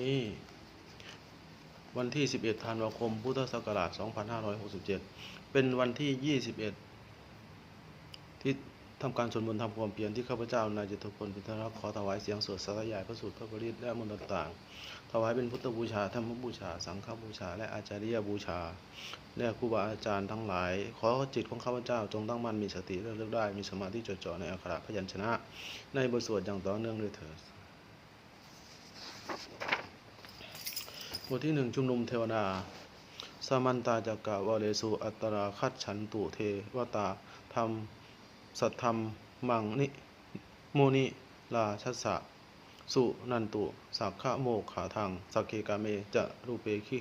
นี้ วันที่ 11 ธันวาคม พุทธศักราช 2567 เป็นวันที่ 21 ที่ทำการสวดมนต์ทำความเพียรที่ข้าพเจ้านายจตุพลพิทรักษ์ขอถวายเสียงสวดสาธยายพระสูตรพระปริตและมนต์ต่างๆถวายเป็นพุทธบูชาธรรมบูชา สังฆบูชา และอาจาริยบูชาและครูบาอาจารย์ทั้งหลาย ขอจิตของข้าพเจ้าจงตั้งมั่นมีสติระลึกได้มีสมาธิจดจ่อในอักขระพยัญชนะ ในบทสวดอย่างต่อเนื่องด้วยเถิด ทที่หนึ่งชุมนุมเทวนาสามันตาจักกะวะเลสุอัตตราคัดฉันตุเทวตาธรรมสัทธรรมมังนิโมนิลาชัสสะสุนันตุสักขะโมขาทางสักเคกาเมจะรูเปคิ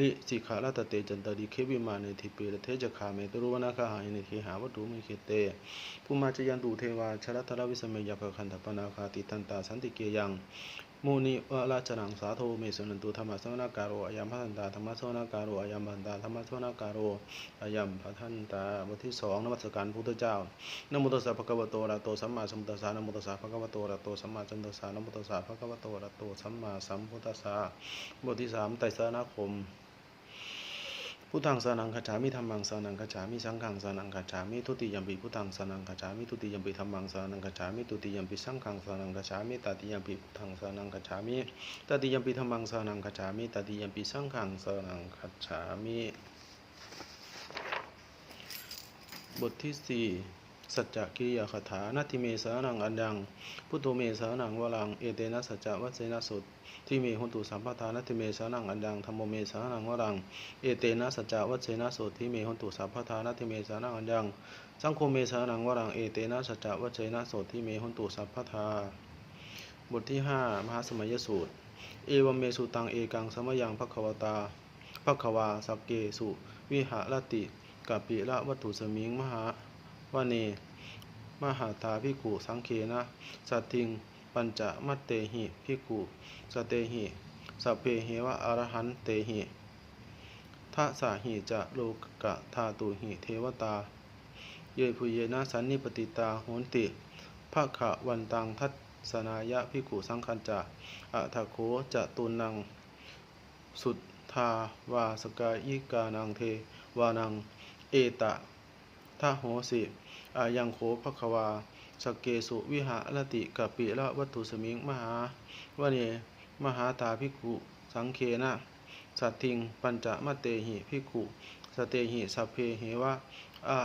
ลิสิขาลตเตจันตริเควิมาเนทิเปรเทจคาเมตรุวนาคาหายเนทิหาวัตถุมิเคเตภูมาจยันตุเทวาชรัตรวิสเมยภคันธปนาคาติทันตาสันติเกยังมุนิวราชนังสาโทเมสุนันตุธรรมสวนาการโรอายัมพัทันตาธรรมสวนาการโรอายัมพันตาธรรมสวนาการโรอายัมพัทันตาบทที่สองนมัสการพุทธเจ้านะโมตัสสะภะคะวะโตอะระโตสัมมาสัมพุทธัสสะนะโมตัสสะภะคะวะโตอะระโตสัมมาสัมพุทธัสสะนะโมตัสสะภะคะวะโตอะระโตสัมมาสัมพุทธัสสะบทที่สามไตรสรณคม พุทธังสานังคัจฉามิธรรมังสานังคัจฉามิสังฆังสานังคัจฉามิทุติยมปีพุทธังสานังคัจฉามิทุติยมปีธรรมังสานังคัจฉามิทุติยมปีสังฆังสานังคัจฉามิตติยมปีพุทธังสานังคัจฉามิตติยมปีธรรมังสานังคัจฉามิตติยมปีสังฆังสานังคัจฉามิบทที่สี่ สัจจกิริยาคาถานาทิเมสานังอันยัง พุทโธเมสานังวรัง เอเตนะสัจจวัสเสนสุตที่เมหุนตุสัมปทานาทิเมสานังอันยังธรรมโมเมสานังวรัง เอเตนะสัจจวัชเชนะโสทิเมหนตุสัพพทานาทิเมสานังอัญญัง สังโฆเมสานังวรัง เอเตนะสัจจวัชเชนะโสทิเมหนตุสัพพทา บทที่ห้ามหาสมัยสูตร เอวเมสุตังเอกังสมยังภควตาภควาสักเกสุ วิหารติกัปปิละวัตถุสมิงมหา วเน มหาตาภิกุสังเคนะสัตทิง ปัญจมัตเตหิภิกุสเตหิสัพเพเหวะอรหันเตหิทัสสะหิจะโลกะธาตุหิเทวตา เยพุเยนะสันนิปติตาโหนติภาขะวันตังทัศนายะพิกุสังคัญจะอะทะโคจะตุนัง สุทธาวาสกายิกานังเทวานัง เอตะทะโหสิ อายังโคภควาสเกสุวิหารติกปิละวัตถุสมิงมหาวเนมหาตาภิกขุสังเคนะสัตทิงปัญจมะเตหิภิกขุสเตหิสัพเพเหวะอา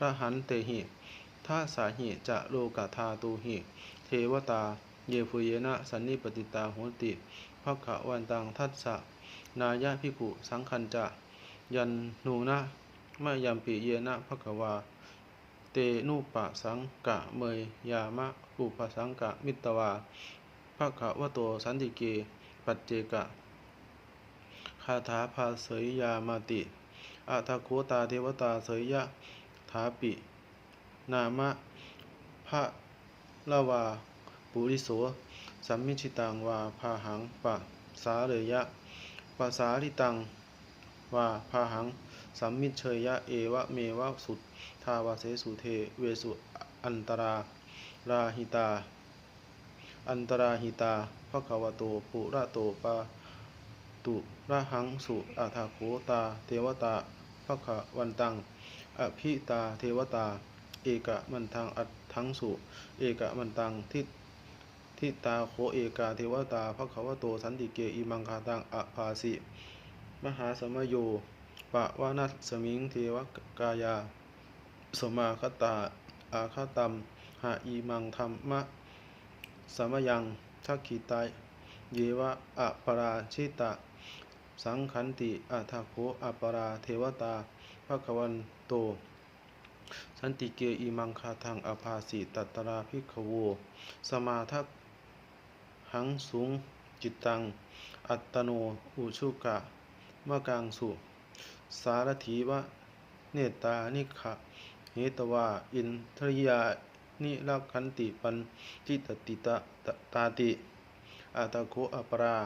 ระหันเตหิทัสสาหิจะโลกธาตุหิ เทวตา เยฟุเยนะสันนิปติตาโหติภะคะวันตังทัสสะนายะภิกขุสังคัญจะ ยันนูนะมะยัมปิเยนะภะคะวา เตนุปะสังกะเมยยามะอุปสังกะมิตวาภะคะวะโตสันติเก ปัจเจกะคาถาภาเสยยามาติอัทโคตาเทวตาเสยยะถาปิ นามะพระละวาปุริโสสัมมิชิตังวาพาหังปะสาเลยยะปะสาลิตังวาพาหัง สัมมิเชยยะเอวะเมวะสุทธาวาเสสุเทเวสุอันตราราหิตา อันตราหิตาภควโตปุระโตปาตุระหังสุอาทาโคตา เทวตาภควันตัง อภิตาเทวตา เอกมันทังอัตถังสุ เอกมันตังทิทิตาโคเอกาเทวตาภควโตสันติเกอิมังคาตังอภาสิ มหาสมโย ปะวานัสสมิงเทวกายา สมาคตาอาคตัมหาอีมังธรรมะสมยังทักขิตายเยวะอะปราชิตะ สังขันติอัทโคอัปราเทวตาภควันโต สันติเกอิมังคาทังอภาสิตัตตราภิกขโว สมาทักหังสูงจิตตัง อัตตโนอุชุกะมะกังสุ สารถีวะ เนตานิขะเหตวาอินทริยานิรักขันติปันจิตติตะตตาติอาตาโคอปรา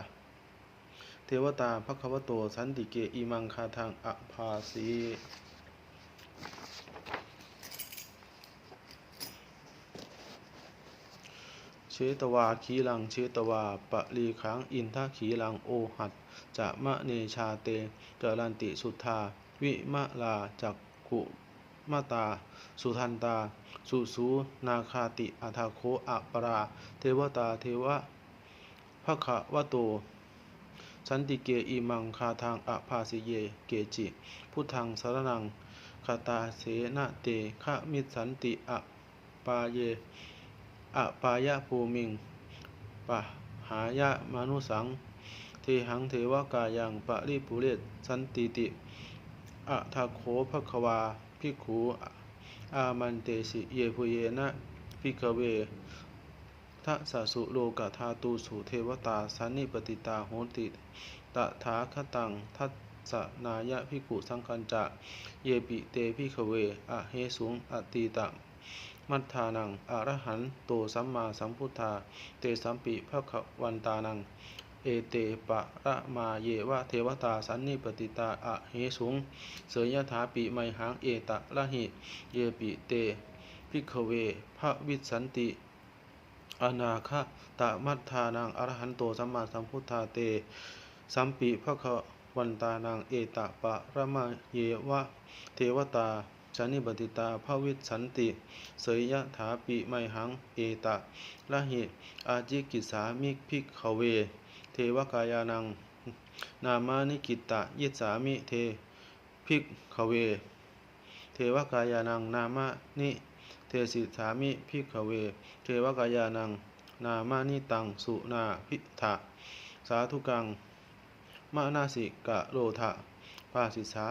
เทวตาภควโตสันติเกอิมังคาทางอภาสีเชตวาขีลังเชตวาปะรีขังอินทขีลังโอหัต จะมะเนชาเตเจรันติสุทธา วิมะลาจักขุมาตา สุทันตา สุสูนาคาติอัทาโคอะปรา เทวตาเทวะภะคะวะโต สันติเกอิมังคาทางอภาสิเย เกจิ พุทธังสารนังคาตาเสนะเตขะมิสันติอะปาเยอะปายะภูมิงปะหายะมนุสัง หังเทวกายังปะริปุเรศสันติติอะทาโขภควาภิกขุอามันเตสิเยพุเยนะภิกเวทัสสะสุโลกธาตูสุเทวตาสันนิปติตาโหติตถาคตังทัสนายะภิกุสังคัญจะเยปิเตภิกขเวอะเฮสุงอตีตะมัทธานังอรหันโตสัมมาสัมพุทธา เตสัมปิภควันตานัง เอเตปะระมาเยวะเทวตาสันนิปติตาอะเหสุง เสยยถาปิไมหังเอตะละหิ เยปิเตภิกขเวภวิสันติ อนาคตะมัทธานังอรหันโตสัมมาสัมพุทธาเต สัมปิภควันตานังเอตะปะระมาเยวะเทวตาสันนิปติตาภวิสันติ เสยยะถาปิไมหังเอตะละหิอาจิกิสามิภิกขเวเท วกายานัง นามานิกิตะยิสามิเทภิกขเว เทวกายานัง นามานิเทสิสามิภิกขเว เทวกายานัง นามานิตังสุนาพิทะสาธุกังมานาสิกะโลทะปาสิสา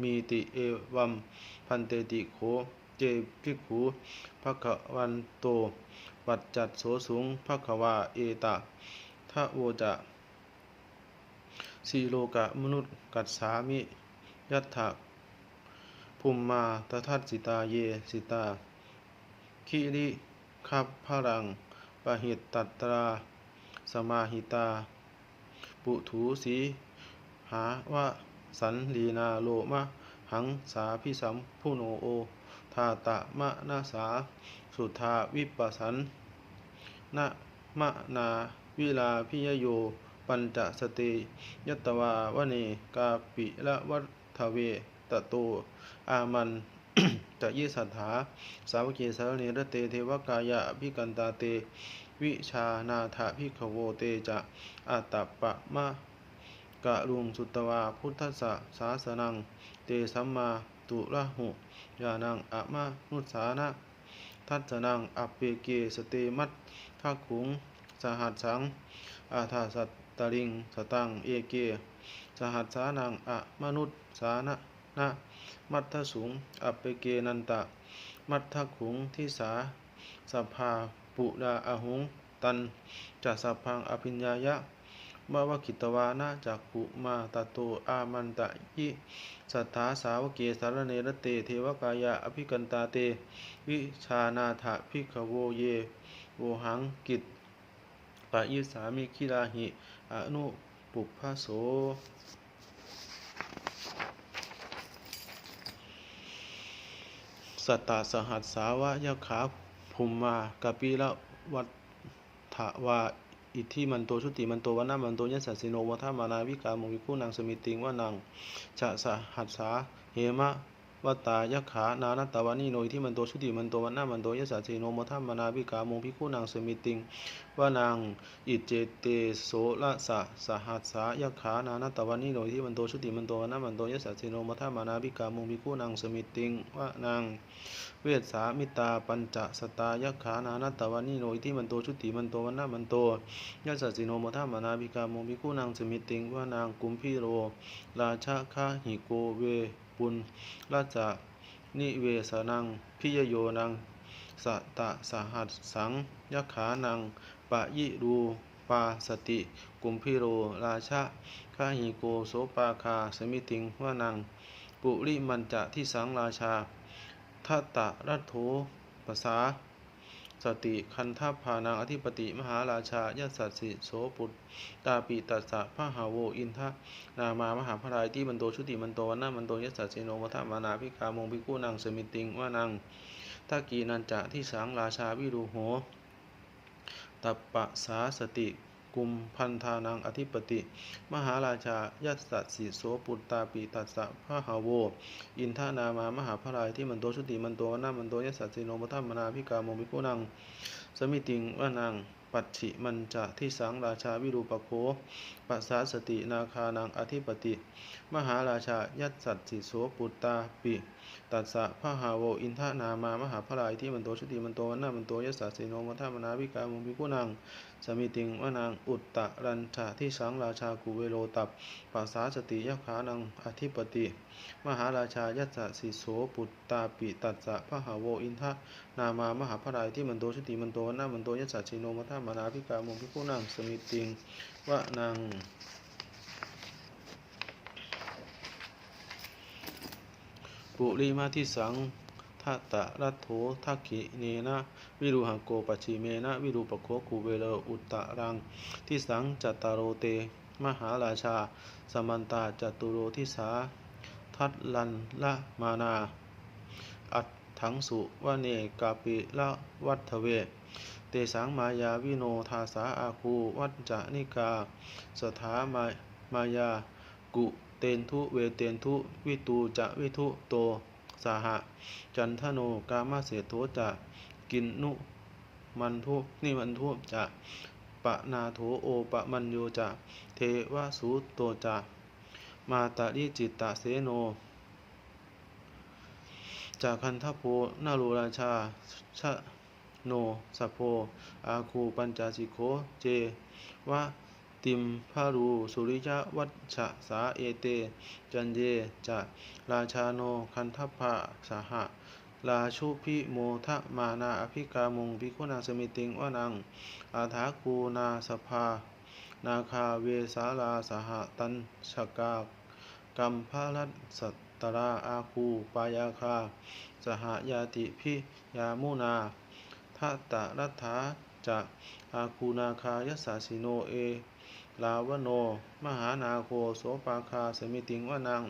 มีติเอวัมพันเตติโขเจภิกขุภควันโตปัจจัดโสสุงภควาเอตะ ทะโวจะสีโลกะมนุษย์กัสสามิ ยัตถะภูมมาตทัตสิตาเยสิตา คิริคับพรังปะหิตตัตรา สมาหิตา ปุถูสีหาวะสันลีนาโลมะ หังสาพิสัมพุโนโอ ทาตะมะนาสา สุทาวิปัสสันนะมะนา วิลาพิยโย ปัญจสติยตวาวเนกาปิละวัฏเวตโตอามันจะยิสัทธาสาวกีสารเนรเตเทวกายะพิกันตาเต วิชานาถาพิขโวเตจะอัตตปะมะกะรุงสุตวาพุทธสะสาสนัง เตสัมมาตุระหุยานังอะมะนุสานะ ทัศนังอัปเปเกสเตมัตทักขุง สหัสสังอาทาสัตตลิง สตัง เอเก สหัสสานังอะมนุษสานะนะมัทธสุงอัปเปเกนันตะ มัทธขุงทิสาสภาปุดาอาหุง ตันจะสพังอภิญญายะมาวกิตวานะจักขุมาตโตอามันตะยิสัทธาสาวเกสารเนรเตเทวกายะอภิกันตาเต วิชานาถะพิขโวเย โวหังกิต ปะยิสามิคิลาหิอนุปุพพโสสัตตาสหัสสาวะยะขาภุมมากปิละวัฏฐวาอิทธิมันโตชุติมันโตวันนามันโตยัสสะสิโนวัฏมานาวิกาโมวิคูนังสมิติงว่านังชะสหัสสาเหมะ วตตายะขานานตตวานิโนอิทธิมันโตชุติมันโตวันนามันโตยัสสะสิโนวัฏมานาวิกาโมวิคูนังสมิติงวานังอิเจเตโสละสะสหัสสายะขานานตตวานิโนอิทธิมันโตชุติมันโตวันนามันโตยัสสะสิโนวัฏมานาวิกาโมวิคูนังสมิติงวานังเวสสามิตาปัญจสตายักขานานตตวานิโนอิทิมันโตชุติมันโตวันนามันโตยัสสะสิโนโมทามนาบิกาโมบิคุนางสมิติงวานางกุมพิโรราชาคาหิโกเว ปุลราชานิเวสนังพิยโยนังสตะสหัสสังยขานังปะยิรูปาสติกุมพิโรราชะคาหิโกโสปาคาสมิติงวานัง ปุริมันจะที่สังราชาทัตตะรัตโธภาษา สติคันทัพพานังอธิปติมหาราชายสัตสิโสปุตตาปิตัสสะพระหาโวอินทะนามามหาพรายที่มันโตชุติมันโตวันนามันโตยสัตสิโนมัทมานาพิกามงพิกูนังสมิติงว่านังทักกีนันจะที่สังราชาวิรูโหตัปปะสาสติ กุมพันธานังอธิปติ มหาราชายัสสะสิโสปุตตาปิตัสสะพะหาโว อินทานามามหาพรายที่มันโตชุติมันโตวนามันโตยัสสสิโนมทัมมนาพิกาโมมิพุนัง สมิติงวานังปัจฉิมันจะที่สังราชาวิรูปโคปัสสาสตินาคานังอธิปติ มหาราชายัสสัตสิโสปุตตาปิตัสสะพะหาโวอินทานามามหาพรายที่มันโตชุติมันโตวนามันโตยัสสะสิโนมุทัมมนาพิกาโมมิพุนัง สมิติงวานางอุตตะรันชาที่สังราชากุเวโรตับปัสสาสติยขานังอธิปติ มหาราชายัสสิโสปุตตาปิตัสสะพะหาโวอินทนามามหาพรายที่มันโตชุติมันโตนามันโตยัสสะชิโนมัทธามานาพิกามุพิคุนังสมิติงวะนังปุริมาทิสังทัตตะรัตโถทักขิเนนะ วิรุหังโกปัจฉิเมนะ วิรูปโคกุเวโลอุตตะรังทิสังจัตตารโรเต มหาราชา สมันตาจตุโรทิสา ทัตลันละมานา อัตถังสุวเนกาปิละวัฏเว เตสังมายาวิโนทาสาอาคูวัจจานิกา สถามามายากุเตนทุเวเตนทุวิตูจะวิทุโตสาหะ จันทโนกามาเสโทจะ กินนุ มันทุนิมันทุจะปะนาโถโอปะมันโยจะเทวสุโตจะมาตาริจิตตะเสโนจากคันทโพนารูราชาชะโนสัพโพ อาคูปัญจสิโค เจวะติมพารู สุริยวัชชะสาเอเต จันเยจะราชาโน คันทพะสหะ ราชุพิโมทะมานาอภิกามุงพิคุนาสมิติงวานัง อาถาคูนาสภา นาคาเวสาลาสหตันชกากัมพาลัตสตราอาคูปายาคา สหยาติพิยามุนาทัตตะรัฐาจะอาคูนาคายัสสาสิโนเอ ลาวโน มหานาโคโสปาคาสมิติงวานัง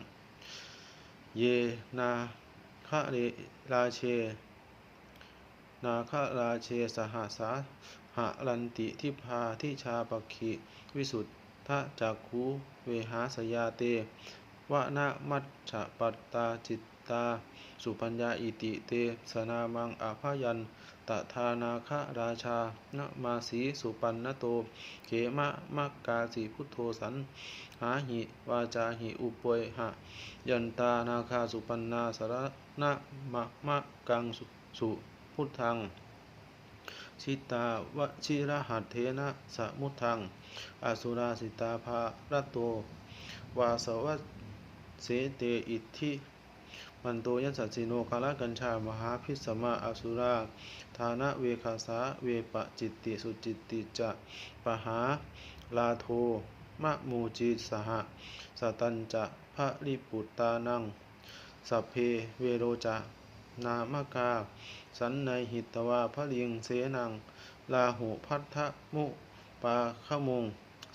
เยนา คะเรราเช นาคะราเชสหัสาหะรันติทิพาทิชาปคิวิสุทธะจักคูเวหาสยาเตวะนามัชฉปัตตาจิตตา สุปัญญาอิติเตสนามังอาภายัน ตทานาคราชานะมาสีสุปันนโต เขมะมักกาสีพุทโธสัน หาหิวาจาหิอุปวยหะ ยันตานาคาสุปันนาสารนะมะมะกังสุสุพุทธังชิตาวชิระหัตเทนะสมุทังอสุราสิตาภารโต วาสวัสเสเตอิทธิ มันโตยัสสสิโนคาลกัญชามหาพิสมาอสุราธานะเวคาสาเวปะจิตติสุจิตติจะปหาลาโทมะมูจิสหะสตัญจะพระริปุตตานังสัพเพเวโรจะนามกา สันในหิตวาพระลิงเสนังลาหุพัทธมุปาขมง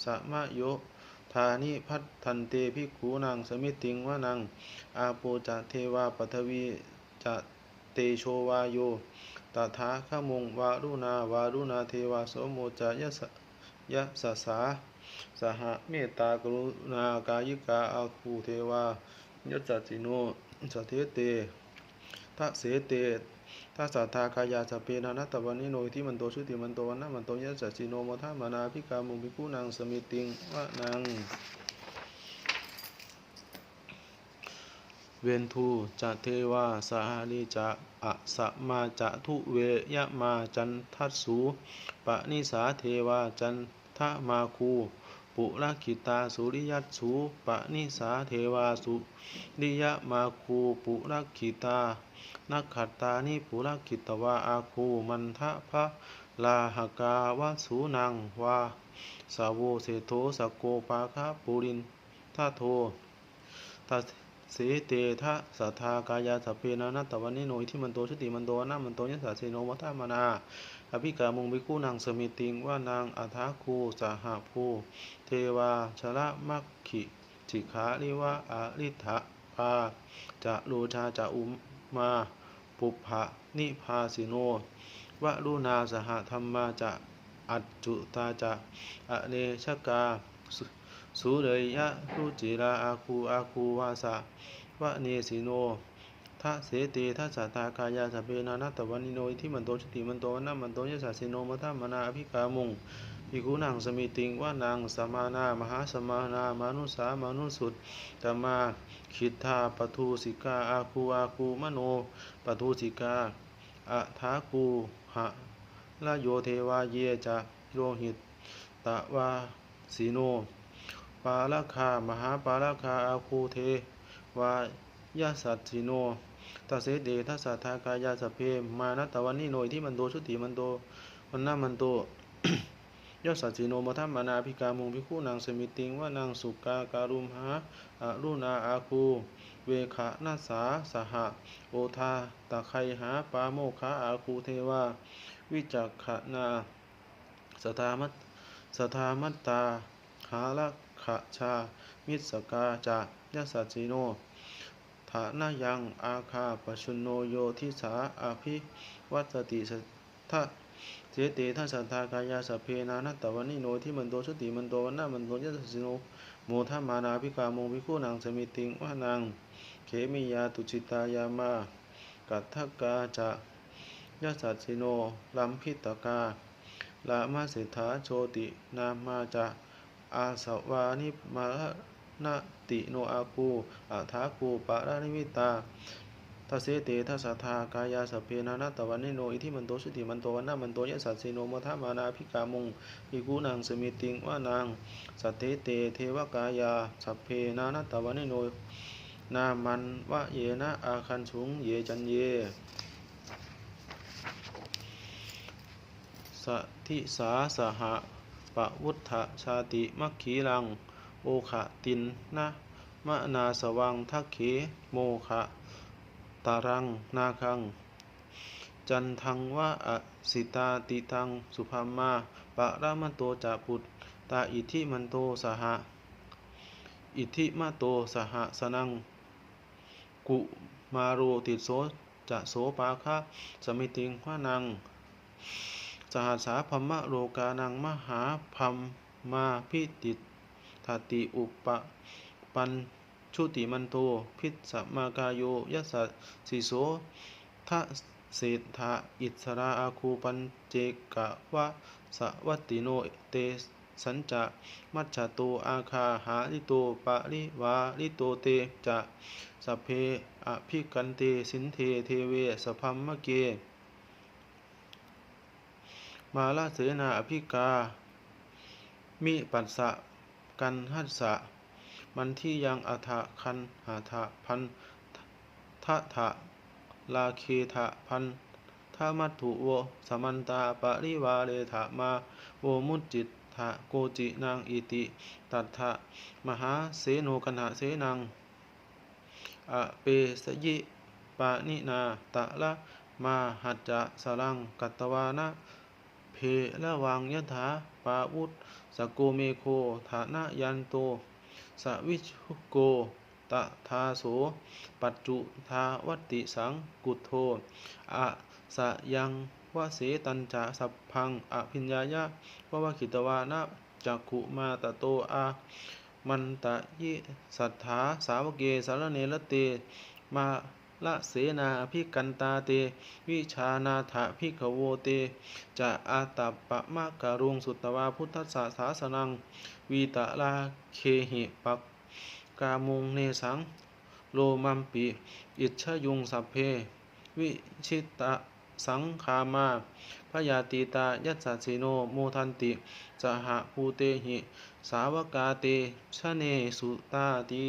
สะมะโย ธานิพัทธันเตภิกขูนางสมิติงวานัง อาโปจะเทวาปัทวีจะเตโชวาโยตถาขมุงวารุณาวารุณาเทวาโสโมจะยสยะสสาสหเมตตากรุณากายิกาอาคูเทวายัจจิโนสเทเตทะเสเต ทัสสะทากายาสเพนานัตตวันนิโนอิทิมันโตชุติมันโตวันนะมันโตยัสสะจิโนโมทามานาภิกามุภิกุนางสมิติงวะนังเวนทูจะเทวาสหาลิจะอะสะมาจะทุเวยะมาจันทัสสูปะนิสาเทวาจันทะมาคูปุระคิตาสุริยัตสูปะนิสาเทวาสุริยะมาคูปุระคิตา นักขัตตานิปุระคิตวาอาคูมันทะพะลาหกาวสูนังวาสาวเสโทสโกปาคะปุรินทะโททัสเสเตทะสัทธากายาสเพนานัตตวันนิโนอิทิมันโตชุติมันโตนะมันโตยัสสะเสโนวัฏมานาอภิกามุงบิคูนางสมิติงว่านางอัฐาคูสหภูเทวาชละมัคคิจิขาลิวะอาริทะปาจะโลชาจะอุม มาปุพะนิพาสิโนวะรุณาสหธรรมาจะอัจจุตาจะอเนชกาสุเรยะรุจิราอาคูอาคูวาสะวะเนสิโนทะเสติทัสสตากายาสเพนานัตตวันนิโนอิทิมันโตชติมันโตวันนามันโตยะสัสสิโนมะทมนาอภิกามุงภิกขุนังสมิติงวะนังสมานามหาสมานามนุสามนุสุตตมา คิดทาปทุสิกาอาคูอาคูมโนปทุสิกาอะทาคูหะละโยเทวาเยจะโยหิตตะวาสีโน ปาลคามหาปาลคาอาคูเทวายาสัตสิโนตัสเสเดทัสสะทากายาสเพมานัตตวันนิโนยที่มันโตชุติมันโตวันนามันโต ยอดสัตสิโนมทัมมานาภิกามุงภิกขุนางสมิติงว่านางสุกาการุมหาอรุณาอาคูเวขะนาสาสหะ โอทาตะไคหาปาโมคะอาคูเทวาวิจักขนาสทามัตสทามัตตาหาละขะชา มิสกาจายสสัจจิโนฐานายังอาคาปชุนโนโยทิสาอาภิวัตติสทะ เจเตทัสสัทธากายาสเพนานัตตวันนิโนที่มันโตชติมันโตวันนามันโตยัสสิโนโมทัมมานาภิกามงภิกขุนางสมิติงวานางเขมิยาตุจิตายามากัตถกาจะยัสสิโนลัมพิตกาลามาเสถาโชตินามาจะอาสวานิมานาติโนอาคูอาทาคูปะรานิมิตา ทัสเสเตทัสสะทากายาสเพนานาตวันนิโนอิทิมันโตสุติมันโตวันนามันโตยะสัสสิโนมทามานาภิกามุงภิกขุนางสมิติงว่านางสัตเตเตเทวกายาสัพเพนานาตวันนิโนนามันวะเยนะอาคันชุงเยจันเยสัทิสาสหะปะวุฒชาติมัคคีรัง โอขะตินนะมะนาสวังทักเขโมขะ ตารัง นาคัง จันทังวะอสิตาติทัง สุภามาปะระมโตจะพุทตาอิทิมันโตสหะ อิทิมะโตสหะสนัง กุมาโรติโสจะโสปาคะสมิติงวานัง สหัสสาพัมมะโลกานังมหาพัมมาพิติทาติอุปปัน ชุติมันโตพิสมากายโยยัสสะสิโสทะเศธาอิสราอาคูปันเจกะวะสวัตติโนเตสัญจะมัจจโตอาคาหาลิโตปะริวาลิโตเตจะสัพเพอภิกันเตสินเทเทเวสพัมมะเก มาลาเสนาอภิกา มิปัสสะกันหัสสะ มันที่ยังอัฐคันหาทะพันทะทะลาเคทะพันทามัตถุโวสมันตาปริวาเลทะมาโวมุจจิตทะโกจินางอิติ ตัทธะมหาเสโนกันหะเสนังอเปสยิปานินาตะละมาหัจจะสลังกัตวานะเพละวังยถาปาวุธสกโกเมโคฐานะยันโต สวิชุโกตทาโส ปัจจุทาวัติสังกุโทอะสะยังวะเสตัญจะสัพพังอภิญญายะวะวะขิตวานะจักขุมาตโตอามันตะยิสัทธาสาวเกสารเนรเตมา ละเสนาพิกันตาเต วิชานาถะพิขโวเต จะอาตัปปะมะการุงสุตตวาพุทธศาสาสนัง วีตะลาเคหิปักกามุงเนสัง โลมัมปิ อิชยุงสัพเพ วิชิตะสังคามาพยาตีตายัสสสิโนโมทันติสหภูเตหิ สาวกาเตชะเนสุตาติ